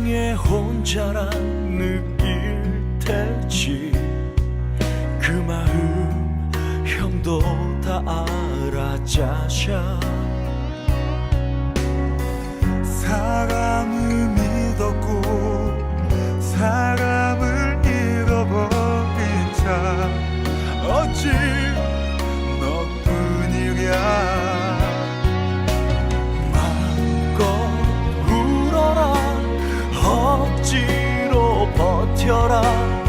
세상에 혼자라 느낄 테지. 그 마음 형도 다 알아 짜샤. 버텨라.